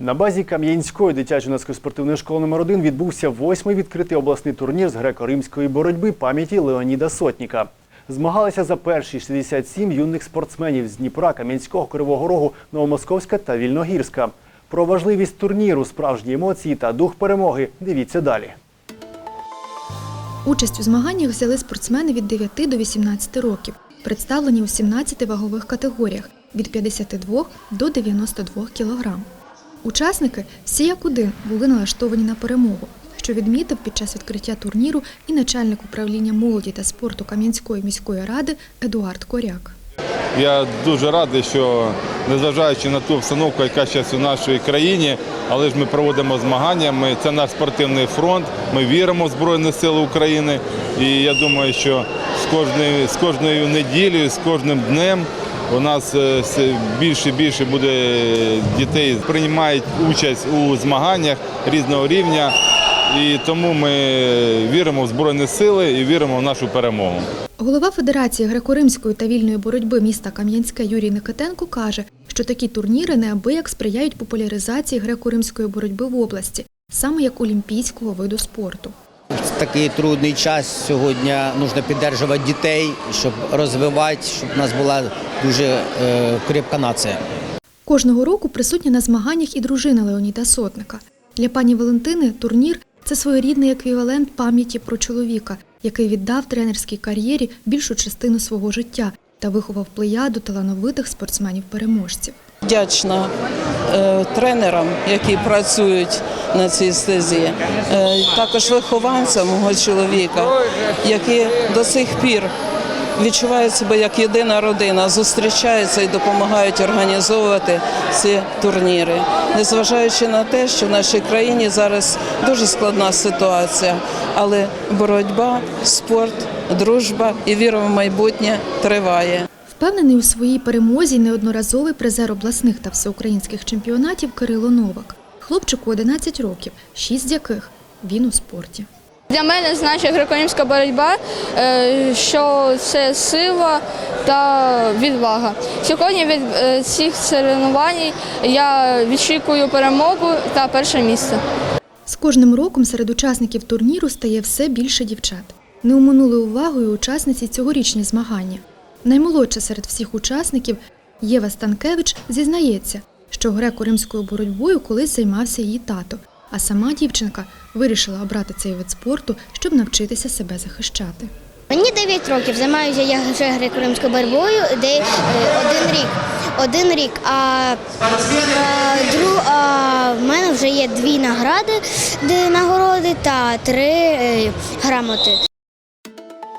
На базі Кам'янської дитячо-юнацької спортивної школи номер 1 відбувся восьмий відкритий обласний турнір з греко-римської боротьби пам'яті Леоніда Сотніка. Змагалися за перші 67 юних спортсменів з Дніпра, Кам'янського, Кривого Рогу, Новомосковська та Вільногірська. Про важливість турніру, справжні емоції та дух перемоги дивіться далі. Участь у змаганнях взяли спортсмени від 9 до 18 років, представлені у 17 вагових категоріях від 52 до 92 кілограм. Учасники всі як один були налаштовані на перемогу, що відмітив під час відкриття турніру і начальник управління молоді та спорту Кам'янської міської ради Едуард Коряк. Я дуже радий, що незважаючи на ту обстановку, яка зараз у нашій країні, але ж ми проводимо змагання. Ми, це наш спортивний фронт. Ми віримо в Збройні Сили України. І я думаю, що з кожною, з кожною неділею, з кожним днем у нас е, все більше і більше буде дітей приймають участь у змаганнях різного рівня. І тому ми віримо в Збройні Сили і віримо в нашу перемогу. Голова Федерації греко-римської та вільної боротьби міста Кам'янське Юрій Никитенко каже, що такі турніри неабияк сприяють популяризації греко-римської боротьби в області, саме як олімпійського виду спорту. Такий трудний час сьогодні потрібно підтримувати дітей, щоб розвивати, щоб у нас була дуже е, крепка нація. Кожного року присутня на змаганнях і дружина Леоніда Сотника. Для пані Валентини турнір це своєрідний еквівалент пам'яті про чоловіка, який віддав тренерській кар'єрі більшу частину свого життя та виховав плеяду талановитих спортсменів-переможців. Вдячна е, тренерам, які працюють на цій стезі, е, також вихованцям мого чоловіка, які до сих пір відчувають себе як єдина родина, зустрічаються і допомагають організовувати ці турніри, незважаючи на те, що в нашій країні зараз дуже складна ситуація, але боротьба, спорт, дружба і віра в майбутнє триває. Впевнений у своїй перемозі неодноразовий призер обласних та всеукраїнських чемпіонатів Кирило Новак. Хлопчику 11 років, шість з яких він у спорті. Для мене значить греко-римська боротьба, е, що це сила та відвага. Сьогодні від е, цих соревнувань я відчікую перемогу та перше місце. З кожним роком серед учасників турніру стає все більше дівчат. Не оминули увагою учасниці цьогорічні змагання. Наймолодша серед всіх учасників Єва Станкевич зізнається, що греко-римською боротьбою колись займався її тато, а сама дівчинка вирішила обрати цей вид спорту, щоб навчитися себе захищати. Мені 9 років, займаюся я вже греко-римською боротьбою де, е, один рік. Один рік. А, а, дру, а в мене вже є дві награди, нагороди та три е, грамоти.